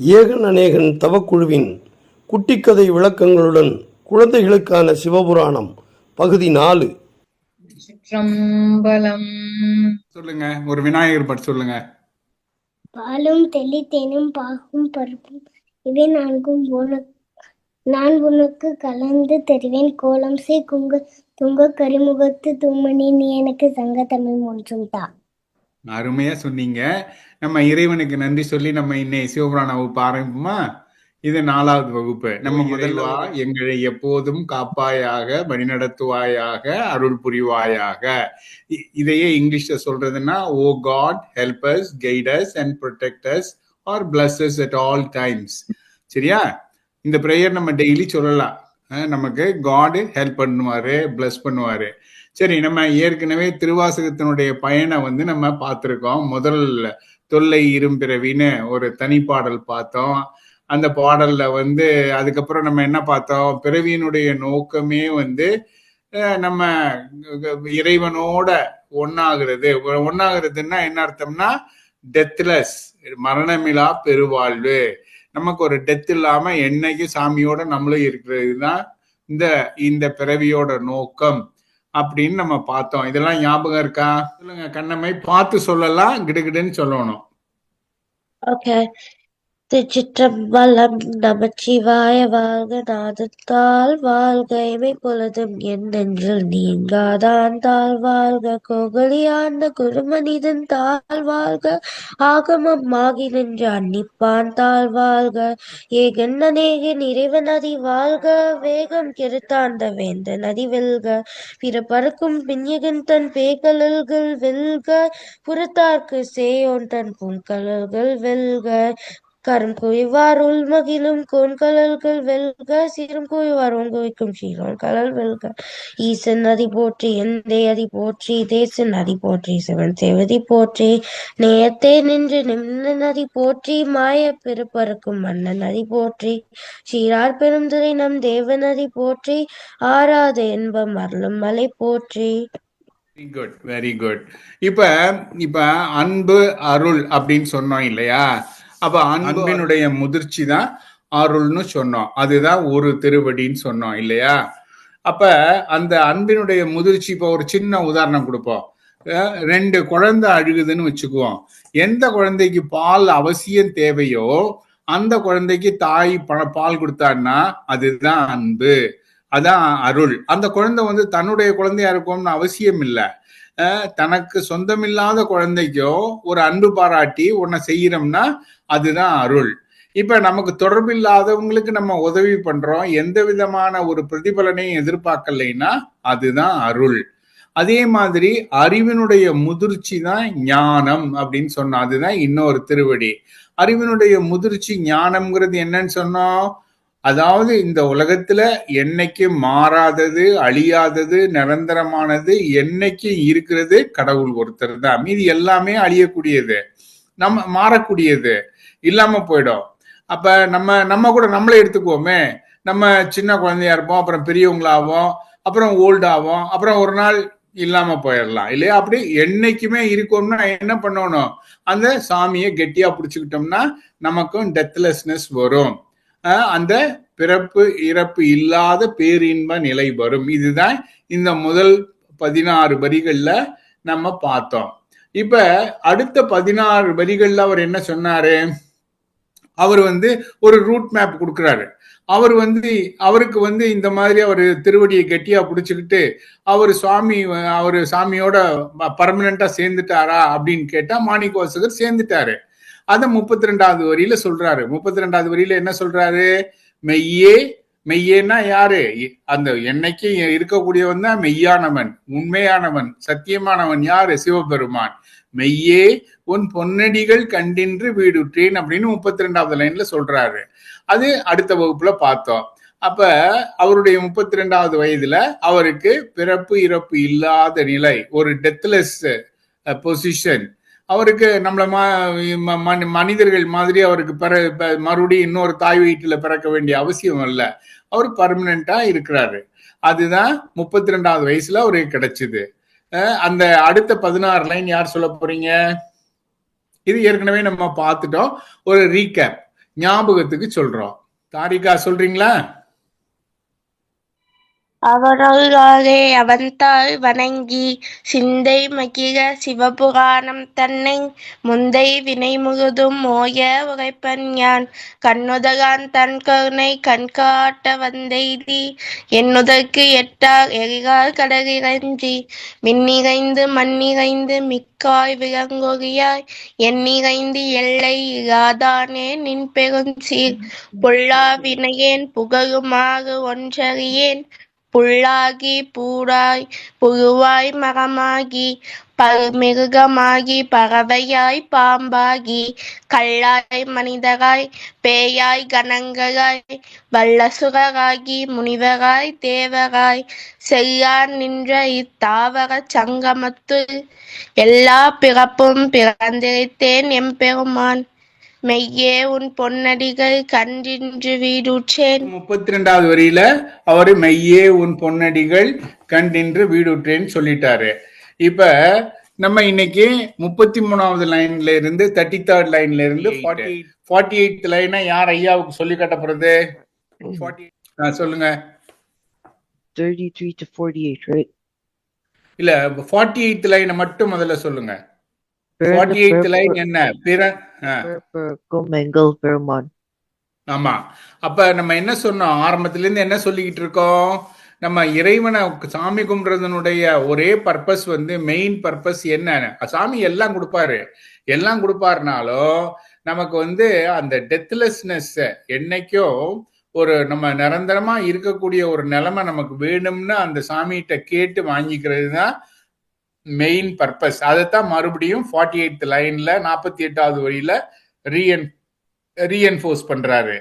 ஏகன் அநேகன் தவக்குழுவின் குட்டிக்கதை விளக்கங்களுடன் குழந்தைகளுக்கான சிவபுராணம் பகுதி நாலு. சொல்லுங்க ஒரு விநாயகர் பட் சொல்லுங்க. பாலும் தெளி தேனும் பாகும் பருப்பும் இவை நான்கும் உனக்கு நான் உனக்கு கலந்து தருவேன். கோலம் சே குங்க துங்க கரிமுகத்து தூமணி நீ எனக்கு சங்க தமிழ் ஒன்றும் தா. அருமையா சொன்னீங்க. நம்ம இறைவனுக்கு நன்றி சொல்லி நம்ம இன்னைக்கு சிவபுராண வகுப்பு ஆரம்பிப்போமா? இது நாலாவது வகுப்பு. நம்ம முதல்வா எங்களை எப்போதும் காப்பாயாக வழிநடத்துவாயாக அருள் புரிவாயாக இதையே இங்கிலீஷ்ல சொல்றதுன்னா ஓ god help us guides and protects are blesses at all times சரியா? இந்த ப்ரேயர் நம்ம டெய்லி சொல்லலாம். நமக்கு காடு ஹெல்ப் பண்ணுவாரு bless பண்ணுவாரு. சரி நம்ம ஏற்கனவே திருவாசகத்தினுடைய பயனை வந்து நம்ம பார்த்துருக்கோம். முதல் தொல்லை இரும்பிறவின்னு ஒரு தனிப்பாடல் பார்த்தோம். அந்த பாடல்ல வந்து அதுக்கப்புறம் நம்ம என்ன பார்த்தோம்? பிறவியினுடைய நோக்கமே வந்து நம்ம இறைவனோட ஒன்னாகிறது ஒன்னாகிறதுன்னா என்ன அர்த்தம்னா டெத்லெஸ் மரணமிலா பெருவாழ்வு. நமக்கு ஒரு டெத் இல்லாம என்னைக்கும் சாமியோட நம்மளும் இருக்கிறது தான் இந்த இந்த பிறவியோட நோக்கம். அப்படின்னு நம்ம பார்த்தோம். இதெல்லாம் ஞாபகம் இருக்கா? சொல்லுங்க கண்ணம்மை பார்த்து சொல்லலாம் கிடுகிடுன்னு சொல்லணும். ஓகே திருச்சிற்றம்பலம் நமச்சிவாய வாழ்க நாதத்தால் வாழ்க இமை பொழுதும் என் நெஞ்சில் நீங்காதான் தாழ் வாழ்க. கோகலியாண்ட குருமனிதன் தாழ் வாழ்க. ஆகமம் ஆகி நின்ற அன்னிப்பான் தாழ் வாழ்க. ஏகன் அநேகன் இறைவன் வாழ்க. வேகம் கெருத்தாந்த வேந்த நதி வெல்க. பிற பறக்கும் பின்யகன் தன் பேகலல்கள் வெல்க. புறத்தார்க்கு சேயோன் தன் புன்கலல்கள் வெல்க. கரம் குவிவார் உள்மகிழும் கோன்கலல்கள் வெல்க சீரும் குவிவார் ஓங்குவிக்கும் சீரோன் கலல் வெல்க. ஈசன் நதி போற்றி எந்தை அதி போற்றி தேசன் நதி போற்றி சிவன் சேவதி போற்றி. நேயத்தே நின்று நிம்ன நதி போற்றி மாய பெருப்பறக்கும் மன்னன் நதி போற்றி. சீரார் பெருந்துரை நம் தேவ நதி போற்றி ஆறாத இன்பம் அருளும் மலை போற்றி. வெரி குட் வெரி குட் இப்ப இப்ப அன்பு அருள் அப்படின்னு சொன்னோம் இல்லையா? அப்ப அன்பினுடைய முதிர்ச்சி தான் அருள்னு சொன்னோம். அதுதான் ஒரு திருவடின்னு சொன்னோம் இல்லையா? அப்ப அந்த அன்பினுடைய முதிர்ச்சி இப்போ ஒரு சின்ன உதாரணம் கொடுப்போம். ரெண்டு குழந்தை அழுகுதுன்னு வச்சுக்குவோம். எந்த குழந்தைக்கு பால் அவசியம் தேவையோ அந்த குழந்தைக்கு தாய் ப- பால் கொடுத்தான்னா அதுதான் அன்பு. அதான் அருள். அந்த குழந்தை வந்து தன்னுடைய குழந்தையா இருக்கும்னு அவசியம் இல்லை. தனக்கு சொந்தமில்லாத குழந்தைக்கோ ஒரு அன்பு பாராட்டி உன்னை செய்யறோம்னா அதுதான் அருள். இப்ப நமக்கு தொடர்பு இல்லாதவங்களுக்கு நம்ம உதவி பண்றோம். எந்த விதமான ஒரு பிரதிபலனையும் எதிர்பார்க்கலைன்னா அதுதான் அருள். அதே மாதிரி அறிவினுடைய முதிர்ச்சி தான் ஞானம் அப்படின்னு சொன்னோம் அதுதான் இன்னொரு திருவடி. அறிவினுடைய முதிர்ச்சி ஞானம்ங்கிறது என்னன்னு சொன்னோம். அதாவது இந்த உலகத்துல என்னைக்கு மாறாதது அழியாதது நிரந்தரமானது என்னைக்கு இருக்கிறது கடவுள் ஒருத்தர் தான். மீதி எல்லாமே அழியக்கூடியது. நம்ம மாறக்கூடியது. இல்லாம போயிடும். அப்ப நம்ம நம்ம கூட நம்மளே எடுத்துக்குவோமே. நம்ம சின்ன குழந்தையா இருப்போம் அப்புறம் பெரியவங்களாவோம் அப்புறம் ஓல்ட் அப்புறம் ஒரு நாள் இல்லாம போயிடலாம் இல்லையா? அப்படி என்னைக்குமே இருக்கோம்னா என்ன பண்ணணும்? அந்த சாமியை கெட்டியா பிடிச்சுக்கிட்டோம்னா நமக்கும் டெத்லெஸ்னஸ் வரும். அந்த பிறப்பு இறப்பு இல்லாத பேரின்ப நிலை வரும். இதுதான் இந்த முதல் பதினாறு வரிகள்ல நம்ம பார்த்தோம். இப்ப அடுத்த பதினாறு வரிகள்ல அவர் என்ன சொன்னாரு? அவர் வந்து ஒரு ரூட் மேப் கொடுக்குறாரு. அவர் வந்து அவருக்கு வந்து இந்த மாதிரி அவர் திருவடியை கெட்டியா பிடிச்சிக்கிட்டு அவர் சுவாமி அவர் சாமியோட பர்மனண்டா சேர்ந்துட்டாரா அப்படின்னு கேட்டா மாணிக்க வாசகர் சேர்ந்துட்டாரு. அதை முப்பத்தி ரெண்டாவது வரியில சொல்றாரு. முப்பத்தி ரெண்டாவது வரியில என்ன சொல்றாரு? மெய்யே மெய்யேன்னா யாரு? அந்த என்னைக்கு இருக்கக்கூடியவன் தான் மெய்யானவன் உண்மையானவன் சத்தியமானவன் யாரு? சிவபெருமான். மெய்யே உன் பொன்னடிகள் கண்டின்று வீடுற்றேன் அப்படின்னு முப்பத்தி ரெண்டாவது லைன்ல சொல்றாரு. அது அடுத்த வகுப்புல பார்த்தோம். அப்ப அவருடைய முப்பத்தி ரெண்டாவது வயதுல அவருக்கு பிறப்பு இறப்பு இல்லாத நிலை ஒரு டெத்லெஸ் பொசிஷன் uh, அவருக்கு நம்மள மா- ம- மனிதர்கள் மாதிரி அவருக்கு பிற மறுபடியும் இன்னொரு தாய் வீட்டில் பிறக்க வேண்டிய அவசியம் இல்லை. அவர் பர்மனண்டா இருக்கிறாரு. அதுதான் முப்பத்தி ரெண்டாவது வயசுல அவருக்கு கிடைச்சது. அந்த அடுத்த பதினாறு லைன் யார் சொல்ல போறீங்க? இது ஏற்கனவே நம்ம பார்த்துட்டோம். ஒரு ரீகேப் ஞாபகத்துக்கு சொல்றோம். தாரிகா சொல்றீங்களா? அவனருளாலே அவன்தாள் வணங்கி சிந்தை மகிழ சிவபுராணம் தன்னை முந்தை வினை முழுதும் ஓய உரைப்பன் யான். கண்ணுதகான் தன் கருணை கண்காட்ட வந்தெய்தி என்னுதற்கு எட்டார் எரிகால் கடலிறஞ்சி மின்னிறைந்து மண்ணிறைந்து மிக்காய் விளங்கொறியாய் எண்ணிறைந்து எல்லை இராதானே நின் பெருஞ்சீர் பொல்லா வினையேன் புகழுமாறு ஒன்றறியேன் புல்லாகி பூடாய் புழுவாய் மரமாகி மிருகமாகி பறவையாய் பாம்பாகி கல்லாய் மனிதராய் பேயாய் கணங்களாய் வல்லசுரராகி முனிவராய் தேவராய் செல்லா நின்ற இத்தாவர சங்கமத்துள் எல்லா பிறப்பும் பிறந்திருத்தேன் எம்பெருமான். மெய்யே உன் பொன்னடிகள் கண்டின்று வீடுற்றேன். முப்பத்தி ரெண்டாவது வரியில அவரு மெய்யே உன் பொன்னடிகள் கண்டின்று வீடுற்றேன்னு சொல்லிட்டாரு. இப்ப நம்ம இன்னைக்கு முப்பத்தி மூணாவது லைன்ல இருந்து தேர்ட்டி தேர்ட் லைன்ல இருந்து ஃபார்ட்டி எயிட் லைனை யார் ஐயாவுக்கு சொல்லி காட்ட போறது? 48 ஆ, சொல்லுங்க. 33 to 48, right? இல்ல ஃபார்ட்டி எயித் லைனை மட்டும் முதல்ல சொல்லுங்க. என்ன? பிற பெருமான் ஆமா. அப்ப நம்ம என்ன சொன்னோம்? ஆரம்பத்துல இருந்து என்ன சொல்லிக்கிட்டு இருக்கோம்? நம்ம இறைவனை சாமி கும்பிடுறதனுடைய ஒரே பர்பஸ் வந்து மெயின் பர்பஸ் என்ன சாமி எல்லாம் கொடுப்பாரு. எல்லாம் கொடுப்பாருனாலும் நமக்கு வந்து அந்த டெத்லெஸ்னஸ் என்னைக்கும் ஒரு நம்ம நிரந்தரமா இருக்கக்கூடிய ஒரு நிலைமை நமக்கு வேணும்னு அந்த சாமிகிட்ட கேட்டு வாங்கிக்கிறது தான் மெயின் பர்பஸ் அதைத்தான் மறுபடியும் ஃபார்ட்டி எயித் லைன்ல நாற்பத்தி எட்டாவது வரியில ரீஎன் ரீஎன்ஃபோர்ஸ் பண்றாரு.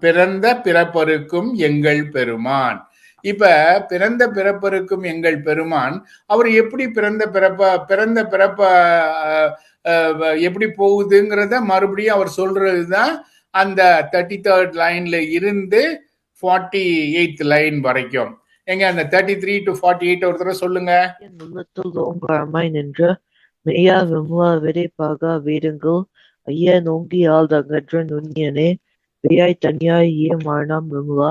பிறந்த பிறப்பருக்கும் எங்கள் பெருமான். இப்ப பிறந்த பிறப்பருக்கும் எங்கள் பெருமான் அவர் எப்படி பிறந்த பிறப்ப பிறந்த பிறப்ப எப்படி போகுதுங்கிறத மறுபடியும் அவர் சொல்றதுதான் அந்த தேர்ட்டி தேர்ட் லைன்ல இருந்து ஃபார்ட்டி எயித் லைன் வரைக்கும். எங்க அந்த thirty three to forty eight ஒரு தடவை சொல்லுங்க. என் உள்ளத்தில் ஓங்காரமாய் நின்ற மெய்யா விமலா விடைப்பாக வேதங்கள் ஐயா நோங்கி ஆழ்தகன்ற நுண்ணியனே வெய்யாய் தனியாய் ஈரமானாம் விமலா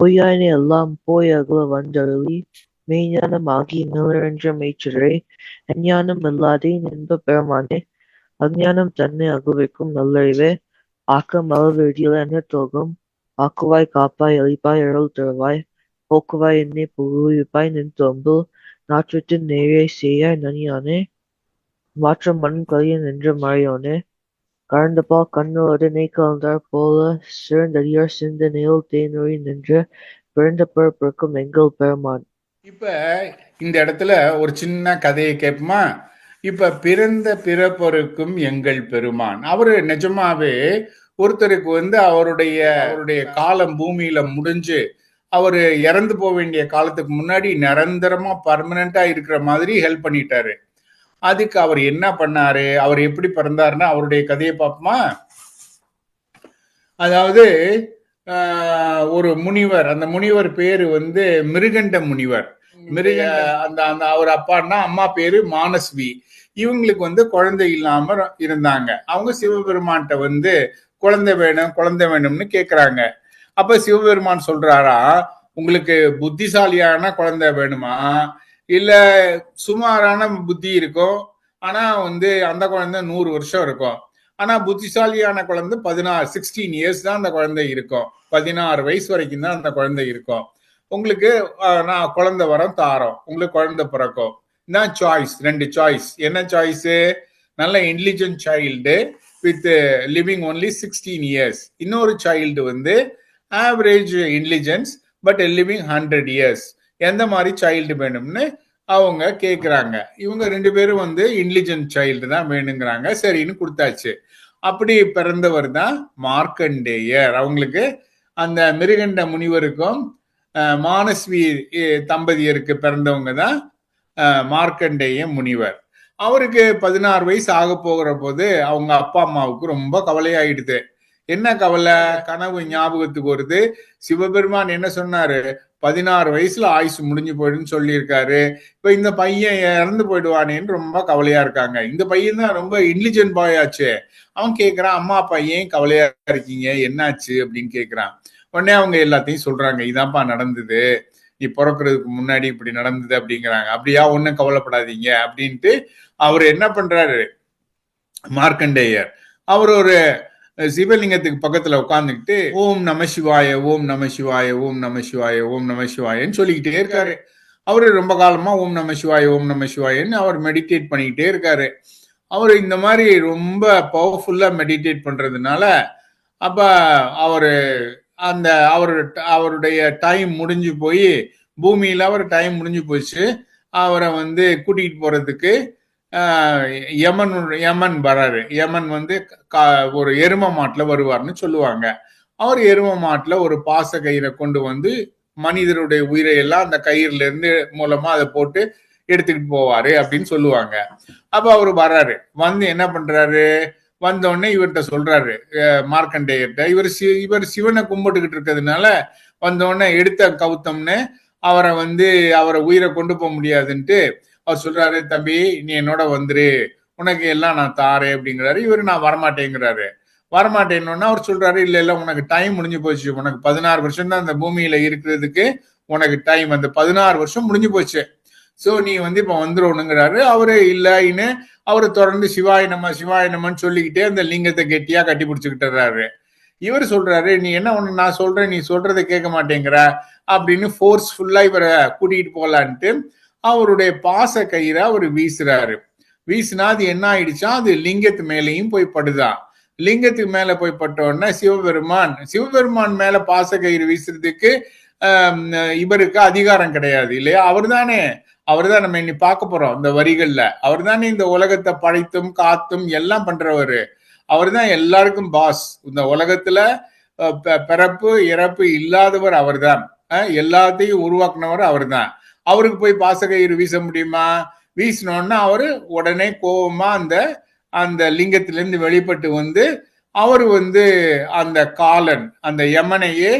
பொய்யானே எல்லாம் போய் அகல வந்தருளி மெய்ஞானமாகி நிலரஞ்ச மெய்ச்சரே அஞ்ஞானம் இல்லாதே நின்ப பெருமானே அஞ்ஞானம் தன்னை அகுவிக்கும் நல்லறிவே ஆக்கம் அளவெடியில் என்ன தோகும் ஆக்குவாய் காப்பாய் அழிப்பாய் அருள் தருவாய் போக்குவாய் என்னை புகுவிப்பாய் நின் தொம்பு நாற்றத்தின் நேரே செய்யாய் நனியானே மாற்றம் மண் கலிய நின்ற மறையோனே கறந்தபால் கண்ணோடனே கலந்தார் போல சிறந்தடியார் சிந்தனையில் தேனொழி நின்ற பிறந்த பிறப்பிற்கும் எங்கள் பெருமான் இப்ப இந்த இடத்துல ஒரு சின்ன கதையை கேட்போமா இப்ப பிறந்த பிறப்பருக்கும் எங்கள் பெருமான் அவரு நிஜமாவே ஒருத்தருக்கு வந்து அவருடைய அவருடைய காலம் பூமியில முடிஞ்சு அவரு இறந்து போக வேண்டிய காலத்துக்கு முன்னாடி நிரந்தரமா பர்மனண்டா இருக்கிற மாதிரி ஹெல்ப் பண்ணிட்டாரு. அதுக்கு அவர் என்ன பண்ணாரு? அவர் எப்படி பிறந்தாருன்னா அவருடைய கதையை பார்ப்போமா? அதாவது ஆஹ், ஒரு முனிவர் அந்த முனிவர் பேரு வந்து மிருகண்ட முனிவர். மிருக அந்த அந்த அவர் அப்பான்னா அம்மா பேரு மானஸ்வி. இவங்களுக்கு வந்து குழந்தை இல்லாம இருந்தாங்க. அவங்க சிவபெருமான்கிட்ட வந்து குழந்தை வேணும் குழந்தை வேணும்னு கேக்குறாங்க. அப்ப சிவபெருமான் சொல்றாரா உங்களுக்கு புத்திசாலியான குழந்தை வேணுமா? இல்ல சுமாரான புத்தி இருக்கும் ஆனா வந்து அந்த குழந்தை நூறு வருஷம் இருக்கும் ஆனா புத்திசாலியான குழந்தை பதினாறு சிக்ஸ்டீன் இயர்ஸ் தான் அந்த குழந்தை இருக்கும் பதினாறு வயசு வரைக்கும் தான் அந்த குழந்தை இருக்கும் உங்களுக்கு நான் குழந்தை வரம் தாரோம். உங்களுக்கு குழந்தை பிறக்கும் தான் சாய்ஸ் ரெண்டு சாய்ஸ் என்ன சாய்ஸு நல்ல intelligent child with living only sixteen years இன்னொரு சைல்டு வந்து average intelligence but living hundred years எந்த மாதிரி சைல்டு வேணும்னு அவங்க கேட்குறாங்க இவங்க ரெண்டு பேரும் வந்து இன்டெலிஜென்ட் சைல்டு தான் வேணுங்கிறாங்க. சரின்னு கொடுத்தாச்சு. அப்படி பிறந்தவர் தான் மார்க்கண்டேயர். அவங்களுக்கு அந்த மிருகண்ட முனிவருக்கும் மானஸ்வி தம்பதியருக்கு பிறந்தவங்க தான் மார்க்கண்டேய முனிவர். அவருக்கு பதினாறு வயசு ஆக போகிற போது அவங்க அப்பா அம்மாவுக்கு ரொம்ப கவலையாயிடுது. என்ன கவலை? கனவு ஞாபகத்துக்கு வருது. சிவபெருமான் என்ன சொன்னாரு? பதினாறு வயசுல ஆயுசு முடிஞ்சு போயிடுன்னு சொல்லியிருக்காரு. இப்ப இந்த பையன் இறந்து போயிடுவானேன்னு ரொம்ப கவலையா இருக்காங்க. இந்த பையன் தான் ரொம்ப இன்டெலிஜென்ட் பாய் ஆச்சு. அவன் கேக்குறான் அம்மா அப்பா ஏன் கவலையா இருக்கீங்க? என்னாச்சு? அப்படின்னு கேக்குறான். உடனே அவங்க எல்லாத்தையும் சொல்றாங்க இதான்ப்பா நடந்தது. நீ பிறக்கிறதுக்கு முன்னாடி இப்படி நடந்தது அப்படிங்கிறாங்க. அப்படியா? ஒன்றும் கவலைப்படாதீங்க. அப்படின்ட்டு அவர் என்ன பண்றாரு? மார்க்கண்டேயர். அவர் ஒரு சிவலிங்கத்துக்கு பக்கத்துல உட்காந்துக்கிட்டு ஓம் நம சிவாய ஓம் நம சிவாய ஓம் நம சிவாய ஓம் நம சிவாயன்னு சொல்லிக்கிட்டே இருக்காரு. அவரு ரொம்ப காலமா ஓம் நம சிவாய ஓம் நம சிவாயன்னு அவர் மெடிடேட் பண்ணிக்கிட்டே இருக்காரு. அவர் இந்த மாதிரி ரொம்ப பவர்ஃபுல்லா மெடிடேட் பண்றதுனால அப்ப அவரு அந்த அவர் அவருடைய டைம் முடிஞ்சு போய் பூமியில அவர் டைம் முடிஞ்சு போச்சு. அவரை வந்து கூட்டிகிட்டு போறதுக்கு யமன் யமன் வராரு. யமன் வந்து கா- ஒரு எரும மாட்டுல வருவார்னு சொல்லுவாங்க. அவர் எரும மாட்டுல ஒரு பாச கயிறை கொண்டு வந்து மனிதருடைய உயிரை எல்லாம் அந்த கயிறுல இருந்து மூலமா அதை போட்டு எடுத்துக்கிட்டு போவாரு அப்படின்னு சொல்லுவாங்க. அப்ப அவர் வர்றாரு வந்து என்ன பண்றாரு? வந்தோடனே இவர்கிட்ட சொல்றாரு. மார்க்கண்டேயர்கிட்ட. இவர் சி- இவர் சிவனை கும்பிட்டுக்கிட்டு இருக்கிறதுனால வந்தோடனே எடுத்த கவுத்தம்னு அவரை வந்து அவரை உயிரை கொண்டு போக முடியாதுன்ட்டு அவர் சொல்றாரு தம்பி நீ என்னோட வந்துரு. உனக்கு எல்லாம் நான் தாரேன் அப்படிங்கிறாரு. இவர் நான் வரமாட்டேங்கிறாரு. வரமாட்டேன்னு அவர் சொல்றாரு இல்ல இல்ல உனக்கு டைம் முடிஞ்சு போச்சு. உனக்கு பதினாறு வருஷம் தான் அந்த பூமியில இருக்கிறதுக்கு உனக்கு டைம் அந்த பதினாறு வருஷம் முடிஞ்சு போச்சு. சோ நீ வந்து இப்ப வந்துடணுங்கிறாரு அவரு இல்லைன்னு அவரு தொடர்ந்து சிவாய நம்ம சிவாய நம்மன்னு சொல்லிக்கிட்டே அந்த லிங்கத்தை கெட்டியா கட்டி பிடிச்சுக்கிட்டுறாரு. இவர் சொல்றாரு நீ என்ன ஒண்ணு நான் சொல்றேன். நீ சொல்றதை கேட்க மாட்டேங்கிற அப்படின்னு ஃபோர்ஸ்ஃபுல்லா இவரை கூட்டிகிட்டு போகலான்ட்டு அவருடைய பாச கயிறை அவர் வீசுறாரு. வீசினா அது என்ன ஆயிடுச்சா? அது லிங்கத்து மேலேயும் போய் படுதான் லிங்கத்துக்கு மேல போய் பட்ட சிவபெருமான். சிவபெருமான் மேல பாச கயிறு வீசுறதுக்கு இவருக்கு அதிகாரம் கிடையாது இல்லையா? அவர் தானே அவர் தான் நம்ம இன்னைக்கு பார்க்க போறோம் இந்த வரிகள்ல. அவர் தானே இந்த உலகத்தை படைத்தும் காத்தும் எல்லாம் பண்றவரு. அவர் தான் எல்லாருக்கும் பாஸ். இந்த உலகத்துல பிறப்பு இறப்பு இல்லாதவர் அவர்தான். எல்லாத்தையும் உருவாக்குனவர் அவர்தான். அவருக்கு போய் பாசகயிறு வீச முடியுமா? வீசினோன்னா அவரு உடனே கோபமா அந்த அந்த லிங்கத்திலிருந்து வெளிப்பட்டு வந்து அவர் வந்து அந்த காலன் அந்த யமனையே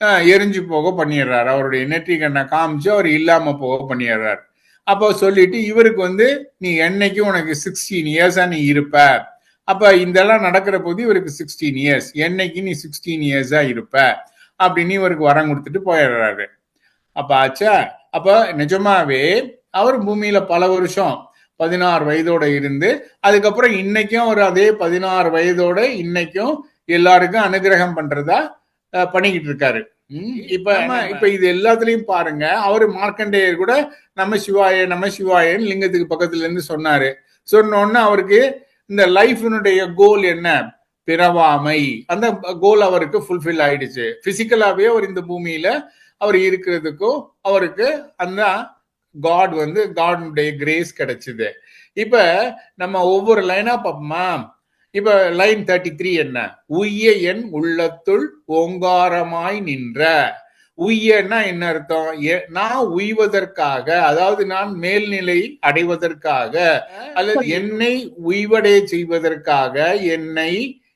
எரிஞ்சு போக பண்ணிடுறாரு. அவருடைய நெற்றி கண்ணை காமிச்சு அவர் இல்லாம போக பண்ணிடுறாரு. அப்போ சொல்லிட்டு இவருக்கு வந்து நீ என்னைக்கு உனக்கு சிக்ஸ்டீன் இயர்ஸா நீ இருப்ப? அப்ப இதெல்லாம் நடக்கிற போது இவருக்கு சிக்ஸ்டீன் இயர்ஸ் என்னைக்கு நீ சிக்ஸ்டீன் இயர்ஸா இருப்ப? அப்படின்னு இவருக்கு வரம் கொடுத்துட்டு போயிடுறாரு. அப்ப ஆச்சா? அப்ப நிஜமாவே அவர் பூமியில பல வருஷம் பதினாறு வயதோட இருந்து அதுக்கப்புறம் இன்னைக்கும் அவர் அதே பதினாறு வயதோட இன்னைக்கும் எல்லாருக்கும் அனுகிரகம் பண்றதா பண்ணிக்கிட்டு இருக்காரு. இப்ப இப்ப இது எல்லாத்துலயும் பாருங்க அவரு மார்க்கண்டேயர் கூட நம்ம சிவாய நம்ம சிவாயன்னு லிங்கத்துக்கு பக்கத்துல இருந்து சொன்னாரு. சொன்ன உடனே அவருக்கு இந்த லைஃபினுடைய கோல் என்ன? பிறவாமை. அந்த கோல் அவருக்கு ஃபுல்ஃபில் ஆயிடுச்சு. பிசிக்கலாவே அவர் இந்த பூமியில அவர் இருக்கிறதுக்கும் அவருக்கு அந்த காட் வந்து காடுடைய கிரேஸ் கிடைச்சது. இப்ப நம்ம ஒவ்வொரு லைனா பார்ப்போமா? இப்ப லைன் தேர்ட்டி த்ரீ என்ன? உய்ய என் உள்ளத்துள் ஓங்காரமாய் நின்ற. உய்யன்னா என்ன அர்த்தம்? நான் உய்வதற்காக அதாவது நான் மேல்நிலை அடைவதற்காக அல்லது என்னை உய்வடைய செய்வதற்காக என்னை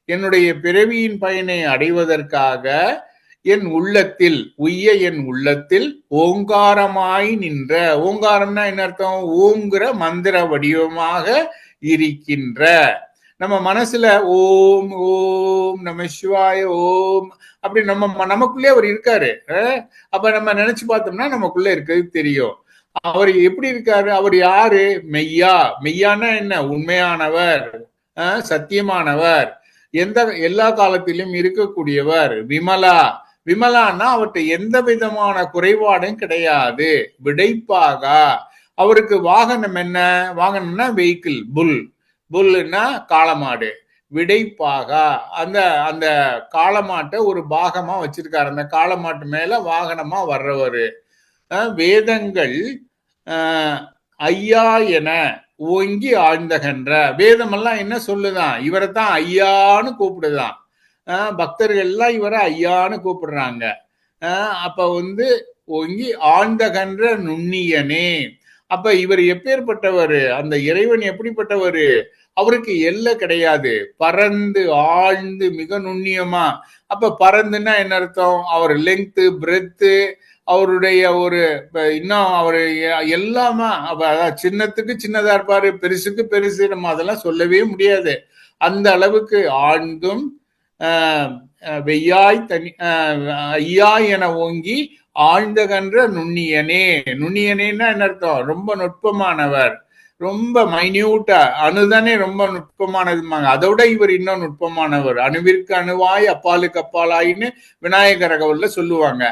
என்னுடைய பிறவியின் பயனை அடைவதற்காக என் உள்ளத்தில் உய்ய என் உள்ளத்தில் ஓங்காரமாய் நின்ற ஓங்காரம்னா என்ன அர்த்தம்? ஓங்கிற மந்திர வடிவமாக இருக்கின்ற. நம்ம மனசுல ஓம் ஓம் நம சிவாய ஓம் அப்படி நம்ம நமக்குள்ளே அவர் இருக்காரு. அப்ப நம்ம நினைச்சு பார்த்தோம்னா நமக்குள்ள இருக்கிறது தெரியும். அவர் எப்படி இருக்காரு? அவர் யாரு? மெய்யா. மெய்யானா என்ன? உண்மையானவர். அஹ் சத்தியமானவர். எந்த எல்லா காலத்திலும் இருக்கக்கூடியவர். விமலா. விமலான்னா அவர்கிட்ட எந்த விதமான குறைபாடும் கிடையாது. விடைப்பாகா? அவருக்கு வாகனம் என்ன? வாகனம்னா வெஹிக்கிள் புல் புல்லுன்னா காளமாடு. விடைப்பாகா? அந்த அந்த காளமாட்டை ஒரு பாகமா வச்சிருக்காரு. அந்த காளமாட்டு மேல வாகனமா வர்றவர். வேதங்கள் ஐயா என ஓங்கி ஆழ்ந்தகன்ற. வேதமெல்லாம் என்ன சொல்லுதான்? இவரை தான் ஐயான்னு கூப்பிடுதான். பக்தர்கள் எல்லாம் இவரை ஐயான்னு கூப்பிடுறாங்க. அப்ப வந்து ஒங்கி ஆழ்ந்தகன்ற நுண்ணியனே. அப்ப இவர் எப்பேற்பட்டவர்? அந்த இறைவன் எப்படிப்பட்டவர்? அவருக்கு எல்லை கிடையாது. பறந்து ஆழ்ந்து மிக நுண்ணியமா. அப்ப பறந்துன்னா என்ன அர்த்தம்? அவர் லெங்க்த்து பிரெத்து அவருடைய ஒரு இன்னும் அவர் எல்லாமே? அப்ப அதான் சின்னத்துக்கு சின்னதா இருப்பாரு பெருசுக்கு பெருசு நம்ம அதெல்லாம் சொல்லவே முடியாது. அந்த அளவுக்கு ஆழ்ந்தும் வெய்யாய் தனி ஐயாய் என ஓங்கி ஆழ்ந்தகன்ற நுண்ணியனே. நுண்ணியனேன்னா என்ன அர்த்தம்? ரொம்ப நுட்பமானவர். ரொம்ப மைன்யூட்டா அணுதானே ரொம்ப நுட்பமானதுமாங்க அதோட இவர் இன்னும் நுட்பமானவர். அணுவிற்கு அணுவாய் அப்பாலுக்கு அப்பாலாயின்னு விநாயகர் ரகவல்ல சொல்லுவாங்க.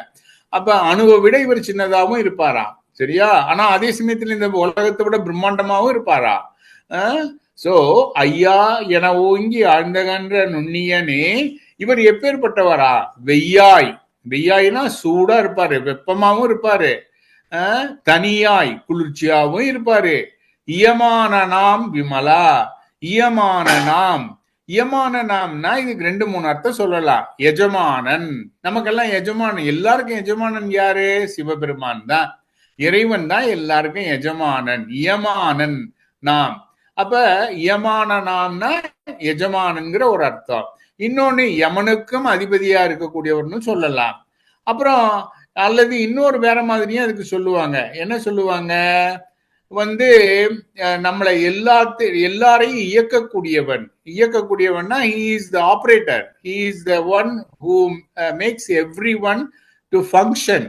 அப்ப அணுவை விட இவர் சின்னதாகவும் இருப்பாரா சரியா? ஆனா அதே சமயத்துல இந்த உலகத்தை விட பிரம்மாண்டமாகவும் இருப்பாரா சோ ஐயா என ஓங்கி ஆழ்ந்தகன்ற நுண்ணியனே இவர் எப்பேற்பட்டவரா? வெய்யாய். வெய்யாய்னா சூடா இருப்பாரு வெப்பமாவும் இருப்பாரு. ஆஹ் தனியாய் குளிர்ச்சியாவும் இருப்பாரு. இயமான நாம் விமலா. இயமான நாம். இயமான நாம்னா இதுக்கு ரெண்டு மூணு அர்த்தம் சொல்லலாம். எஜமானன். நமக்கெல்லாம் எஜமானன். எல்லாருக்கும் எஜமானன் யாரு? சிவபெருமான் தான். இறைவன் தான் எல்லாருக்கும் எஜமானன். இயமானன் நாம். அப்ப இயமான நாம்னா ஒரு அர்த்தம். இன்னொன்னு யமனுக்கும் அதிபதியா இருக்கக்கூடியவர்னு சொல்லலாம். அப்புறம் அல்லது இன்னொரு வேற மாதிரியும் அதுக்கு சொல்லுவாங்க. என்ன சொல்லுவாங்க? வந்து நம்மளை எல்லாத்து எல்லாரையும் இயக்கக்கூடியவன். இயக்கக்கூடியவன்னா he is the operator he is the one who makes every one to function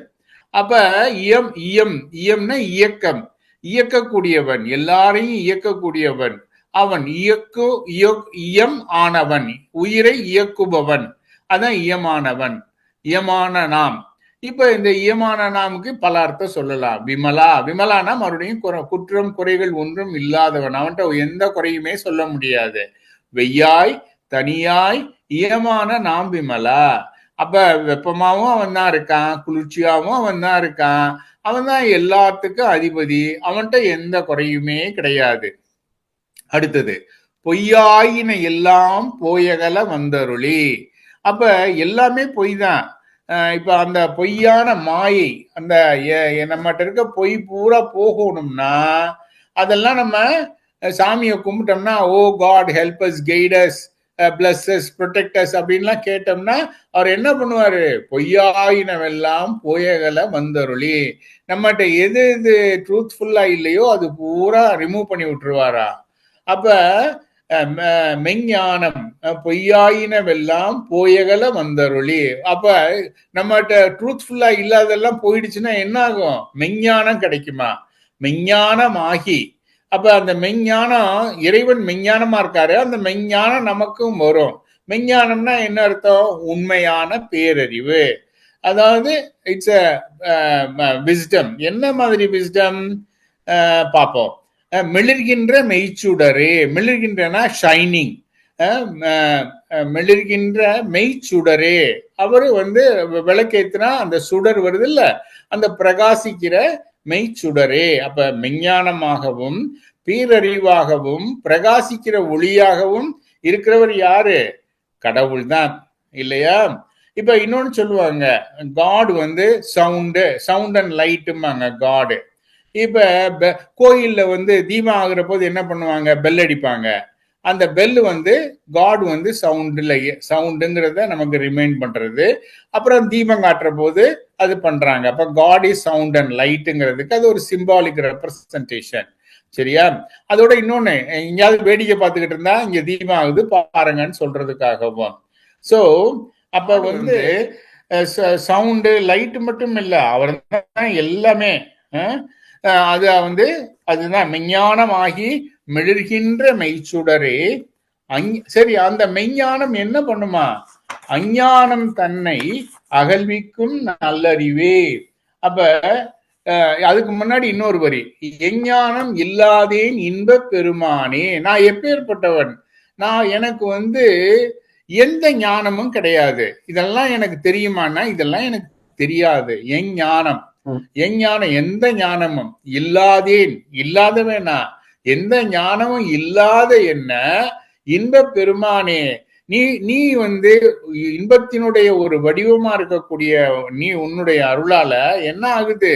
அப்ப இயம் இயம் இயம்னா இயக்கம். இயக்கக்கூடியவன் எல்லாரையும் இயக்கக்கூடியவன். அவன் இயக்கு இயக்- இயம் ஆனவன் உயிரை இயக்குபவன். அதான் இயமானவன். இயமான நாம். இப்ப இந்த இயமான நாமுக்கு பல அர்த்தம் சொல்லலாம். விமலா விமலானா மறுபடியும் குற்றம் குறைகள் ஒன்றும் இல்லாதவன். அவன்கிட்ட எந்த குறையுமே சொல்ல முடியாது. வெய்யாய் தனியாய் இயமான நாம் விமலா. அப்ப வெப்பமாவும் அவன் தான் இருக்கான் குளிர்ச்சியாவும் அவன் தான் இருக்கான். அவன் தான் எல்லாத்துக்கும் அதிபதி. அவன்கிட்ட எந்த குறையுமே கிடையாது. அடுத்தது பொய்யாயின எல்லாம் போயகல வந்தருளி. அப்ப எல்லாமே பொய் தான். இப்ப அந்த பொய்யான மாயை அந்த நம்மகிட்ட இருக்க பொய் பூரா போகணும்னா அதெல்லாம் நம்ம சாமியை கும்பிட்டோம்னா ஓ god help us guides Uh, blesses protectors அப்படின்லாம் கேட்டோம்னா அவர் என்ன பண்ணுவார்? பொய்யாயினவெல்லாம் போயகல வந்தருளி. நம்மகிட்ட எது எது ட்ரூத்ஃபுல்லாக இல்லையோ அது பூரா ரிமூவ் பண்ணி விட்டுருவாரா? அப்போ ம- மெஞ்ஞானம் பொய்யாயினவெல்லாம் போயகல வந்தருளி. அப்போ நம்மகிட்ட ட்ரூத்ஃபுல்லாக இல்லாதெல்லாம் போயிடுச்சுன்னா என்ன ஆகும்? மெஞ்ஞானம் கிடைக்குமா? மெஞ்ஞானமாகி அப்ப அந்த மெஞ்ஞானம் இறைவன் மெஞ்ஞானமா இருக்காரு. அந்த மெஞ்ஞானம் நமக்கும் வரும். மெஞ்ஞானம்னா என்ன அர்த்தம்? உண்மையான பேரறிவு. அதாவது இட்ஸ் விஸ்டம் uh, uh, என்ன மாதிரி விஸ்டம் uh, பார்ப்போம். அஹ், மிளிர்கின்ற மெய்ச்சுடரே. மிளிர்கின்றனா ஷைனிங் மெளிர்கின்ற மெய்ச்சுடரே. அவரு வந்து விளக்கேத்தினா அந்த சுடர் வருது இல்ல? அந்த பிரகாசிக்கிற மெய்ச்சுடரே. அப்ப மெஞ்ஞானமாகவும் பீரறிவாகவும் பிரகாசிக்கிற ஒளியாகவும் இருக்கிறவர் யாரு? கடவுள் தான் இல்லையா? இப்ப இன்னொன்னு சொல்லுவாங்க காடு வந்து சவுண்டு சவுண்ட் அண்ட் லைட்டும்பாங்க காடு இப்ப கோயில்ல வந்து தீபம் ஆகுற போது என்ன பண்ணுவாங்க? பெல் அடிப்பாங்க. அந்த பெல் வந்து காட் வந்து சவுண்டுல சவுண்டுங்கிறத நமக்கு ரிமைண்ட் பண்றது. அப்புறம் தீபம் காட்டுற போது அது பண்றாங்க. அப்ப காட் இஸ் சவுண்ட் அண்ட் லைட்டுங்கிறதுக்கு அது ஒரு சிம்பாலிக் ரெப்ரசன்டேஷன் சரியா? அதோட இன்னொன்னு எங்கேயாவது வேடிக்கை பார்த்துக்கிட்டு இருந்தா இங்க தீபம் ஆகுது பாருங்கன்னு சொல்றதுக்காகவும். சோ அப்ப வந்து சவுண்டு லைட் மட்டும் இல்ல அவர் தான் எல்லாமே அது வந்து அதுதான் மெஞ்ஞானமாகி மிளிர்கின்ற மெய்ச்சுடரே சரி அந்த மெஞ்ஞானம் என்ன பண்ணுமா? அஞ்ஞானம் தன்னை அகழ்விக்கும் நல்லறிவே. அப்ப அதுக்கு முன்னாடி இன்னொரு வரி. எஞ்ஞானம் இல்லாதேன் இன்ப பெருமானே. நான் எப்பேற்பட்டவன்? நான் எனக்கு வந்து எந்த ஞானமும் கிடையாது. இதெல்லாம் எனக்கு தெரியுமான்னா இதெல்லாம் எனக்கு தெரியாது. என் ஞானம் ம். என் ஞானம் எந்த ஞானமும் இல்லாதேன் இல்லாதவேனா? எந்த ஞானமும் இல்லாத என்ன? இன்ப பெருமானே நீ நீ வந்து இன்பத்தினுடைய ஒரு வடிவமா இருக்கக்கூடிய நீ உன்னுடைய அருளால என்ன ஆகுது?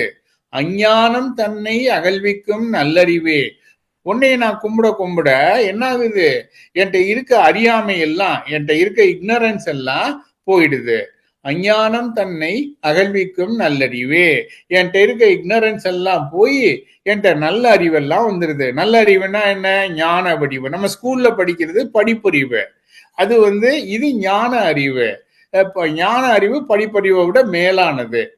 அஞ்ஞானம் தன்னை அகழ்விக்கும் நல்லறிவே. உன்னைய நான் கும்பிட கும்பிட என்ன ஆகுது? என்கிட்ட இருக்க அறியாமை எல்லாம் என்கிட்ட இருக்க இக்னரன்ஸ் எல்லாம் போயிடுது. அஞ்ஞானம் தன்னை அகழ்விக்கும் நல்லறிவே. என்கிட்ட இருக்க இக்னரன்ஸ் எல்லாம் போய் என்கிட்ட நல்ல அறிவெல்லாம் வந்துருது. நல்ல அறிவுனா என்ன? ஞான வடிவு. நம்ம ஸ்கூல்ல படிக்கிறது படிப்பறிவு. அது வந்து இது ஞான அறிவு. இப்போ ஞான அறிவு படிப்பறிவை விட மேலானது.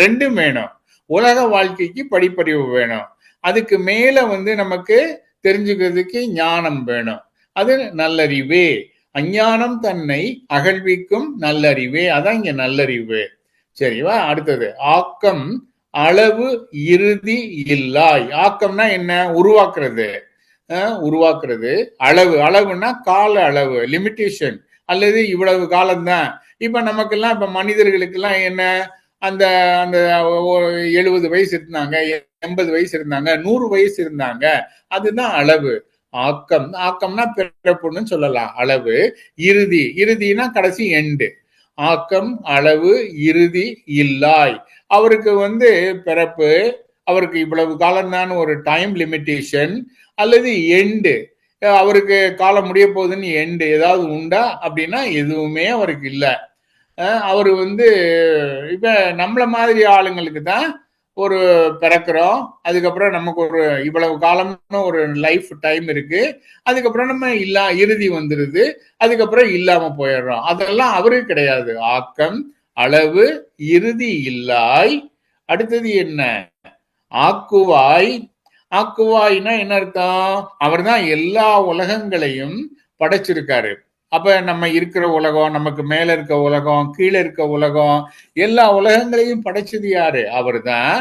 ரெண்டும் வேணும். உலக வாழ்க்கைக்கு படிப்பறிவு வேணும். அதுக்கு மேல வந்து நமக்கு தெரிஞ்சுக்கிறதுக்கு ஞானம் வேணும். அது நல்லறிவே. அஞ்ஞானம் தன்னை அகழ்விக்கும் நல்லறிவே. அதான் இங்க நல்லறிவு. சரிவா? அடுத்தது ஆக்கம் அளவு இறுதி இல்லாய். ஆக்கம்னா என்ன? உருவாக்குறது. உருவாக்குறது. அளவு. அளவுன்னா கால அளவு லிமிட்டேஷன் அல்லது இவ்வளவு காலம்தான். இப்ப நமக்கெல்லாம் இப்ப மனிதர்களுக்கெல்லாம் என்ன? அந்த அந்த எழுபது வயசு இருந்தாங்க எண்பது வயசு இருந்தாங்க நூறு வயசு இருந்தாங்க. அதுதான் அளவு. ஆக்கம். ஆக்கம்னா பிறப்புன்னு சொல்லலாம். அளவு இறுதி. இறுதினா கடைசி எண்டு ஆக்கம் அளவு இறுதி இல்லாய். அவருக்கு வந்து பிறப்பு அவருக்கு இவ்வளவு காலம்தான் ஒரு டைம் லிமிட்டேஷன் அல்லது எண்டு அவருக்கு காலம் முடிய போகுதுன்னு எண்டு ஏதாவது உண்டா? அப்படின்னா எதுவுமே அவருக்கு இல்லை. அவர் வந்து இப்ப நம்மள மாதிரி ஆளுங்களுக்கு தான் ஒரு பிறக்கிறோம். அதுக்கப்புறம் நமக்கு ஒரு இவ்வளவு காலம்னு ஒரு லைஃப் டைம் இருக்கு. அதுக்கப்புறம் நம்ம இல்லா இறுதி வந்துடுது அதுக்கப்புறம் இல்லாம போயிடுறோம். அதெல்லாம் அவருக்கு கிடையாது. ஆக்கம் அளவு இறுதி இல்லாய். அடுத்தது என்ன? ஆக்குவாய். ஆக்குவாய்னா என்ன அர்த்தம்? அவர் தான் எல்லா உலகங்களையும் படைச்சிருக்காரு. அப்போ நம்ம இருக்கிற உலகம் நமக்கு மேல இருக்க உலகம் கீழே இருக்க உலகம் எல்லா உலகங்களையும் படைச்சது யாரு? அவர் தான்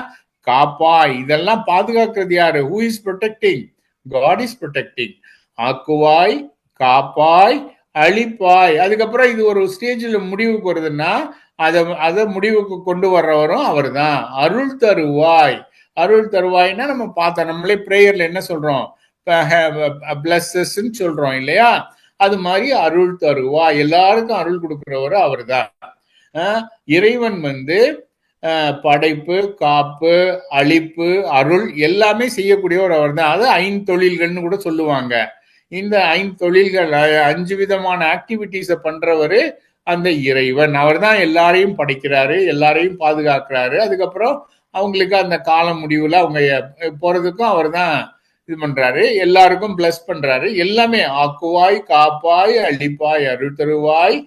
காப்பாய் இதெல்லாம் பாதுகாக்கிறது யாரு? Who is protecting god is protecting ஆக்குவாய் காப்பாய் அழிப்பாய். அதுக்கப்புறம் இது ஒரு ஸ்டேஜில் முடிவுக்கு வருதுன்னா அதை அதை முடிவுக்கு கொண்டு வர்றவரும் அவர் தான் அருள் தருவாய். அருள் தருவாய்னா நம்ம பார்த்தோம் நம்மளே ப்ரேயர்ல என்ன சொல்றோம்? பிளஸஸ்ன்னு சொல்றோம் இல்லையா? அது மாதிரி அருள் தருவா. எல்லாருக்கும் அருள் கொடுக்கிறவர் அவர் தான் இறைவன் வந்து படைப்பு காப்பு அழிப்பு அருள் எல்லாமே செய்யக்கூடியவர் அவர் தான் அது ஐந்தொழில்கள்னு கூட சொல்லுவாங்க. இந்த ஐந்தொழில்கள் அஞ்சு விதமான ஆக்டிவிட்டிஸை பண்றவர் அந்த இறைவன். அவர் தான் எல்லாரையும் படைக்கிறாரு எல்லாரையும் பாதுகாக்கிறாரு. அதுக்கப்புறம் அவங்களுக்கு அந்த காலம் முடிவில் அவங்க போறதுக்கும் அவர் தான் இது பண்றாரு. எல்லாருக்கும் பிளஸ் பண்றாரு. எல்லாமே ஆக்குவாய் காப்பாய் அழிப்பாய் அருள் தருவாய்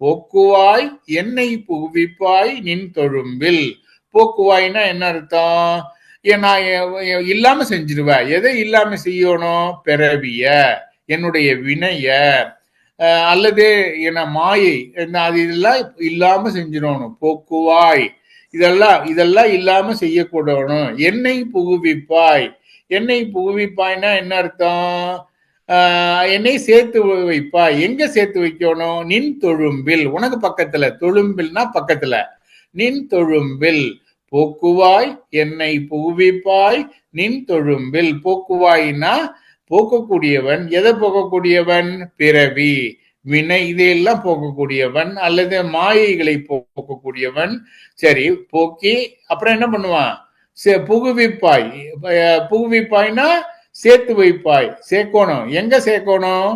போக்குவாய் என்னை புகுவிப்பாய் நின் தொழும்பில். போக்குவாய்னா என்ன அர்த்தம்? நான் இல்லாம செஞ்சிருவேன் எதை இல்லாம செய்யணும்? பிறவிய என்னுடைய வினைய அல்லது என்ன மாயை அது இதெல்லாம் இல்லாம செஞ்சிடணும். போக்குவாய். இதெல்லாம் இதெல்லாம் இல்லாம செய்யக்கூடணும். என்னை புகுவிப்பாய். என்னை புகுவிப்பாய்னா என்ன அர்த்தம்? என்னை சேர்த்து வைப்பா எங்க சேர்த்து வைக்கணும்? நின் தொழும்பில். உனக்கு பக்கத்துல. தொழும்பில்னா பக்கத்துல. நின் தொழும்பில். போக்குவாய் என்னை புகுவிப்பாய். நின் தொழும்பில். போக்குவாய்னா போக்கக்கூடியவன். எதை போக்கக்கூடியவன்? பிறவி. வினை இதையெல்லாம் போக்கக்கூடியவன். அல்லது மாயைகளை போக்கக்கூடியவன். சரி போக்கி அப்புறம் என்ன பண்ணுவான்? புகுவிப்பாய். புகுவிப்பாய்னா சேர்த்து வைப்பாய். சேர்க்கணும் எங்க சேர்க்கணும்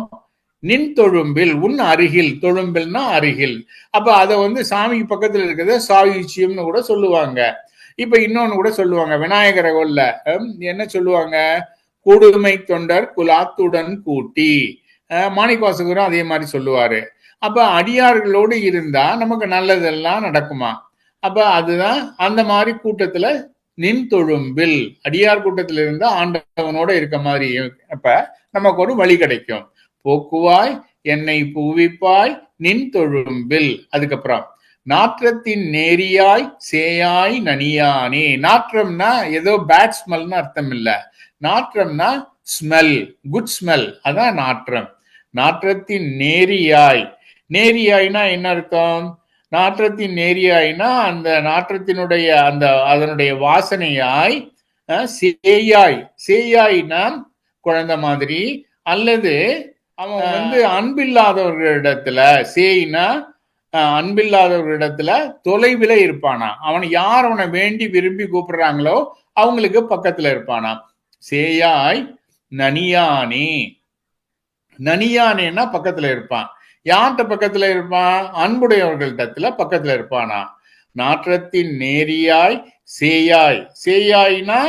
நின் தொழும்பில் உன் அருகில். தொழும்பில்னா அருகில். அப்ப அதை வந்து சாமிக்கு பக்கத்துல இருக்கிறத சாயுச்சியம்னு கூட சொல்லுவாங்க. இப்ப இன்னொன்னு கூட சொல்லுவாங்க விநாயகரை கொல்ல. என்ன சொல்லுவாங்க? கூடுமை தொண்டர் குலாத்துடன் கூட்டி. மாணிக்கவாசகரும் அதே மாதிரி சொல்லுவாரு. அப்ப அடியார்களோடு இருந்தா நமக்கு நல்லதெல்லாம் நடக்குமா? அப்ப அதுதான் அந்த மாதிரி கூட்டத்துல நின் தொழும்பில். அடியார் கூட்டத்தில் இருந்தா ஆண்டவனோட இருக்க மாதிரி அப்ப நமக்கு ஒரு வழி கிடைக்கும். போக்குவாய் என்னை பூவிப்பாய் நின் தொழும்பில். அதுக்கப்புறம் நாற்றத்தின் நேரியாய் சேயாய் நனியானே. நாற்றம்னா ஏதோ பேட் ஸ்மெல்னு அர்த்தம் இல்ல நாற்றம்னா ஸ்மெல் குட் ஸ்மெல் அதான் நாற்றம். நாற்றத்தின் நேரியாய். நேரியாய்னா என்ன அர்த்தம்? நாற்றத்தின் நேரியாய்னா அந்த நாற்றத்தினுடைய அந்த அதனுடைய வாசனையாய் சேயாய் சேயாய்னா குழந்தை மாதிரி. அல்லது அவன் வந்து அன்பில்லாதவர்களிடத்துல சேய்னா அன்பில்லாதவர்களிடத்துல தொலைவில இருப்பானா? அவன் யார் அவனை வேண்டி விரும்பி கூப்பிடுறாங்களோ அவங்களுக்கு பக்கத்துல இருப்பானா? சேயாய் நனியானே. நனியானேன்னா பக்கத்துல இருப்பான். யார்கிட்ட பக்கத்துல இருப்பான் அன்புடையவர்களிடத்துல பக்கத்துல இருப்பானா? நாற்றத்தின் நேரியாய் சேயாய். சேயாய்னா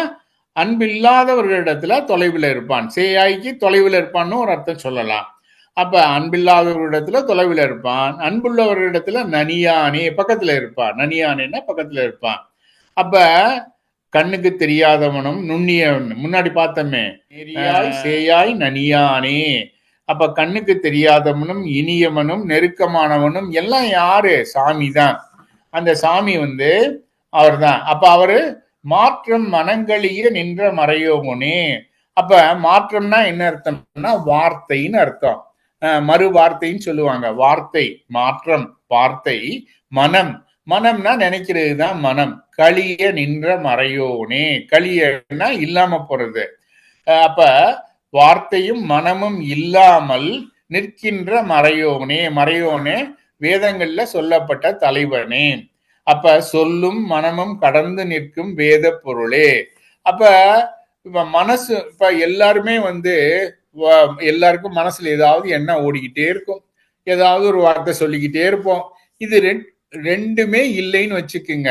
அன்பில்லாதவர்களிடத்துல தொலைவில் இருப்பான். சேயாய்க்கு தொலைவில் இருப்பான்னு ஒரு அர்த்தம் சொல்லலாம். அப்ப அன்பில்லாதவர்களிடத்துல தொலைவில் இருப்பான். அன்புள்ளவர்களிடத்துல நனியானே பக்கத்துல இருப்பான். நனியானேன்னா பக்கத்துல இருப்பான். அப்ப கண்ணுக்கு தெரியாதவனும் நுண்ணியவன். முன்னாடி பார்த்தோமே. நேரியாய் சேயாய் நனியானே. அப்ப கண்ணுக்கு தெரியாதவனும் இனியவனும் நெருக்கமானவனும் எல்லாம் யாரு? சாமி தான் அந்த சாமி வந்து அவர்தான். அப்ப அவரு மாற்றம் மனங்களிய நின்ற மறையோகனே. அப்ப மாற்றம்னா என்ன அர்த்தம்னா வார்த்தைன்னு அர்த்தம். அஹ் மறு வார்த்தைன்னு சொல்லுவாங்க. வார்த்தை மாற்றம் வார்த்தை மனம். மனம்னா நினைக்கிறது தான் மனம். களிய நின்ற மறையோனே களியன்னா இல்லாம போறது. அப்ப வார்த்தையும் மனமும் இல்லாமல் நிற்கின்ற மறையோனே மறையோனே வேதங்கள்ல சொல்லப்பட்ட தலைவனே. அப்ப சொல்லும் மனமும் கடந்து நிற்கும் வேத பொருளே அப்ப இப்ப மனசு இப்ப எல்லாருமே வந்து வ- எல்லாருக்கும் மனசுல ஏதாவது எண்ணம் ஓடிக்கிட்டே இருக்கும். ஏதாவது ஒரு வார்த்தை சொல்லிக்கிட்டே இருப்போம். இது ரெண்டுமே இல்லைன்னு வச்சுக்குங்க.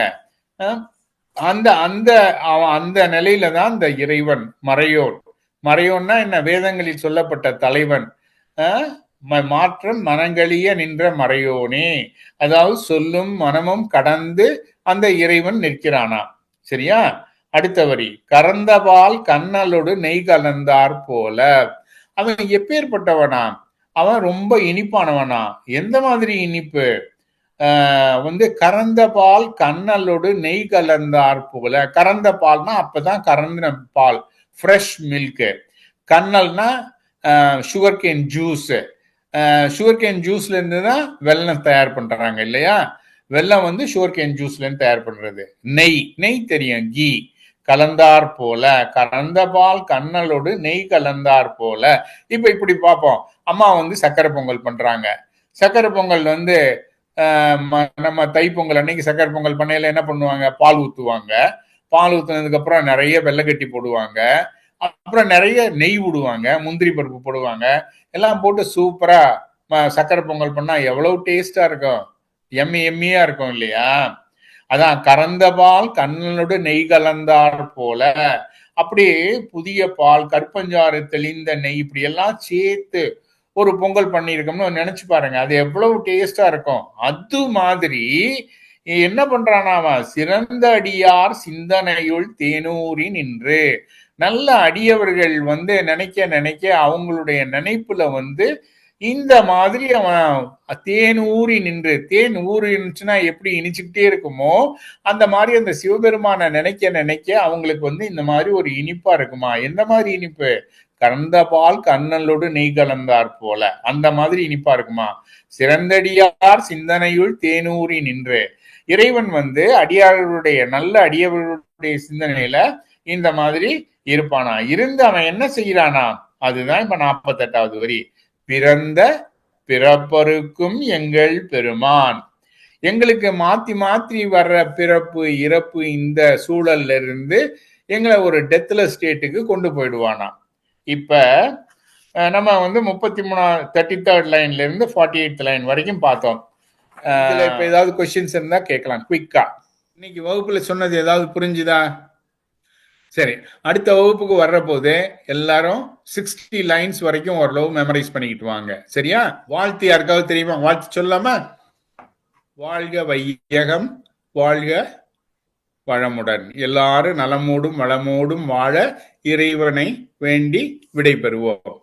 அந்த அந்த அவன் அந்த நிலையில தான் இந்த இறைவன் மறையோன். மறையோன்னா என்ன? வேதங்களில் சொல்லப்பட்ட தலைவன். மாற்றம் மனங்களிய நின்ற மறையோனே. அதாவது சொல்லும் மனமும் கடந்து அந்த இறைவன் நிற்கிறானா? சரியா? அடுத்த வரி. கறந்தபால் கண்ணலோடு நெய் கலந்தார் போல. அவன் எப்பேற்பட்டவனா? அவன் ரொம்ப இனிப்பானவனா? எந்த மாதிரி இனிப்பு? ஆஹ் வந்து கறந்த பால் கண்ணலோடு நெய் கலந்தார் போல. கறந்த பால்னா அப்பதான் கறந்த பால் fresh milk கண்ணல்னா sugar cane juice sugar cane ஜூஸ்லேருந்து தான் வெல்லம் தயார் பண்ணுறாங்க இல்லையா? வெல்லம் வந்து சுகர் கேன் ஜூஸ்லேருந்து தயார் பண்ணுறது நெய். நெய் தெரியும் கீ. கலந்தார் போல. கலந்த பால் கண்ணலோடு நெய் கலந்தார் போல. இப்போ இப்படி பார்ப்போம். அம்மா வந்து சக்கரை பொங்கல் பண்ணுறாங்க சக்கரை பொங்கல் வந்து நம்ம தைப்பொங்கல் அன்னைக்கு சக்கரை பொங்கல் பண்ணையில என்ன பண்ணுவாங்க? பால் ஊற்றுவாங்க பால் ஊத்துனதுக்கு அப்புறம் நிறைய வெள்ளைக்கட்டி போடுவாங்க. அப்புறம் நிறைய நெய் விடுவாங்க முந்திரி பருப்பு போடுவாங்க. எல்லாம் போட்டு சூப்பரா சக்கரை பொங்கல் பண்ணா எவ்வளவு டேஸ்டா இருக்கும். எம்மி எம்மியா இருக்கும் இல்லையா? அதான் கறந்த பால் கண்ணனோட நெய் கலந்தார் போல. அப்படியே புதிய பால் கற்பஞ்சாறு தெளிந்த நெய் இப்படி எல்லாம் சேர்த்து ஒரு பொங்கல் பண்ணியிருக்கோம்னு நினைச்சு பாருங்க. அது எவ்வளவு டேஸ்டா இருக்கும். அது மாதிரி என்ன பண்றானா அவன்? சிறந்த அடியார் சிந்தனையுள் தேனூரி நின்று. நல்ல அடியவர்கள் வந்து நினைக்க நினைக்க அவங்களுடைய நினைப்புல வந்து இந்த மாதிரி அவன் தேன் ஊறி நின்று தேன் ஊறி எப்படி இனிச்சுக்கிட்டே இருக்குமோ அந்த மாதிரி அந்த சிவபெருமான நினைக்க நினைக்க அவங்களுக்கு வந்து இந்த மாதிரி ஒரு இனிப்பா இருக்குமா? எந்த மாதிரி இனிப்பு? கறந்த பால் கண்ணலோடு நெய் கலந்தார் போல. அந்த மாதிரி இனிப்பா இருக்குமா? சிறந்தடியார் சிந்தனையுள் தேனூரி நின்று. இறைவன் வந்து அடியார்களுடைய நல்ல அடியவர்களுடைய சிந்தனையில இந்த மாதிரி இருப்பானா? இருந்து அவன் என்ன செய்யறானா அதுதான் இப்ப நாற்பத்தெட்டாவது வரி. பிறந்த பிறப்பருக்கும் எங்கள் பெருமான். எங்களுக்கு மாத்தி மாத்தி வர்ற பிறப்பு இறப்பு இந்த சூழல்ல இருந்து எங்களை ஒரு டெத்ல ஸ்டேட்டுக்கு கொண்டு போயிடுவானா? இப்ப அஹ், நம்ம வந்து முப்பத்தி மூணா தேர்ட்டி தேர்ட் லைன்ல இருந்து ஃபார்ட்டி எயிட் லைன் வரைக்கும் பார்த்தோம். இதுல இப்ப ஏதாவது கொஸ்டின்ஸ் இருந்தா கேட்கலாம் குயிக்கா இன்னைக்கு வகுப்புல சொன்னது ஏதாவது புரிஞ்சுதா? சரி அடுத்த வகுப்புக்கு வர்ற போது எல்லாரும் சிக்ஸ்டி லைன்ஸ் வரைக்கும் ஓரளவு மெமரைஸ் பண்ணிக்கிட்டு வாங்க. சரியா? வாழ்த்து யாருக்காவது தெரியுமா? வாழ்த்து சொல்லாமா? வாழ்க வையகம் வாழ்க வளமுடன் எல்லாரும் நலமோடும் வளமோடும் வாழ இறைவனை வேண்டி விடை பெறுவோம்